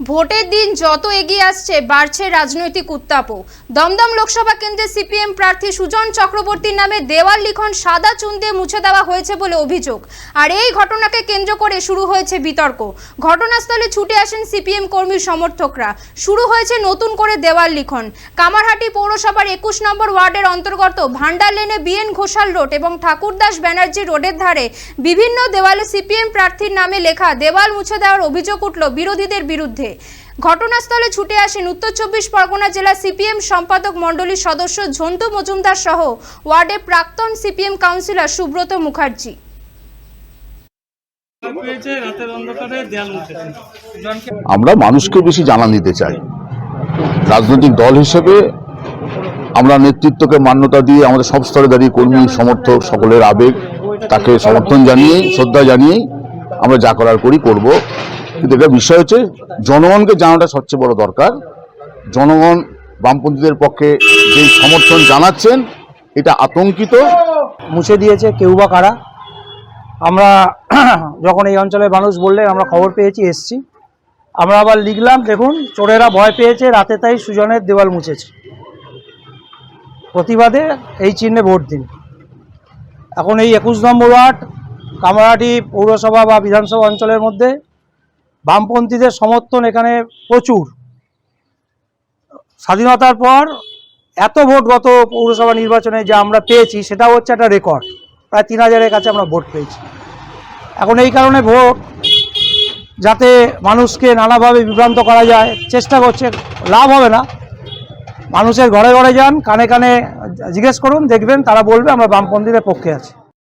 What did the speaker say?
ভোটের দিন যত এগিয়ে আসছে, বাড়ছে রাজনৈতিক উত্তাপও। দমদম লোকসভা কেন্দ্রে সিপিএম প্রার্থী সুজন চক্রবর্তীর নামে দেওয়াল লিখন সাদা চুন দিয়ে মুছে দেওয়া হয়েছে বলে অভিযোগ। আর এই ঘটনাকে কেন্দ্র করে শুরু হয়েছে বিতর্ক। ঘটনাস্থলে ছুটে আসেন সিপিএম কর্মীর সমর্থকরা। শুরু হয়েছে নতুন করে দেওয়াল লিখন। কামারহাটি পৌরসভার একুশ নম্বর ওয়ার্ডের অন্তর্গত ভান্ডার লেনে বিএন ঘোষাল রোড এবং ঠাকুরদাস ব্যানার্জি রোডের ধারে বিভিন্ন দেওয়ালে সিপিএম প্রার্থীর নামে লেখা দেওয়াল মুছে দেওয়ার অভিযোগ উঠল বিরোধীদের বিরুদ্ধে। ঘটনাস্থলে ছুটে আসেন উত্তর চব্বিশ পরগনা জেলা সিপিএম সম্পাদক মণ্ডলীর সদস্য ঝন্টু মজুমদার সহ ওয়ার্ডের প্রাক্তন সিপিএম কাউন্সিলর সুব্রত মুখার্জি। আমরা মানুষকে বেশি জানান দিতে চাই। রাজনৈতিক দল হিসেবে আমরা নেতৃত্বকে মান্যতা দিয়ে আমাদের সব স্তরে দাঁড়িয়ে কর্মী, সমর্থক সকলের আবেগ, তাকে সমর্থন জানিয়ে, শ্রদ্ধা জানিয়েই আমরা যা করার করি করব। কিন্তু এটা বিষয় হচ্ছে, জনগণকে জানাটা সবচেয়ে বড় দরকার। জনগণ বামপন্থীদের পক্ষে যে সমর্থন জানাচ্ছেন, এটা আতঙ্কিত। মুছে দিয়েছে কেউ বা কারা? আমরা যখন এই অঞ্চলের মানুষ বললেন, আমরা খবর পেয়েছি, এসছি। আমরা আবার লিখলাম, দেখুন, চোরেরা ভয় পেয়েছে, রাতে তাই সুজনের দেওয়াল মুছেছে। প্রতিবাদে এই চিহ্নে ভোট দিন। এখন এই একুশ নম্বর ওয়ার্ড কামারহাটি পৌরসভা বা বিধানসভা অঞ্চলের মধ্যে বামপন্থীদের সমর্থন এখানে প্রচুর। স্বাধীনতার পর এত ভোট গত পৌরসভা নির্বাচনে যা আমরা পেয়েছি সেটা হচ্ছে একটা রেকর্ড। প্রায় তিন হাজারের কাছে আমরা ভোট পেয়েছি। এখন এই কারণে ভোট, যাতে মানুষকে নানাভাবে বিভ্রান্ত করা যায়, চেষ্টা করছে, লাভ হবে না। মানুষের ঘরে ঘরে যান, কানে কানে জিজ্ঞেস করুন, দেখবেন, তারা বলবে, আমরা বামপন্থীদের পক্ষে আছি।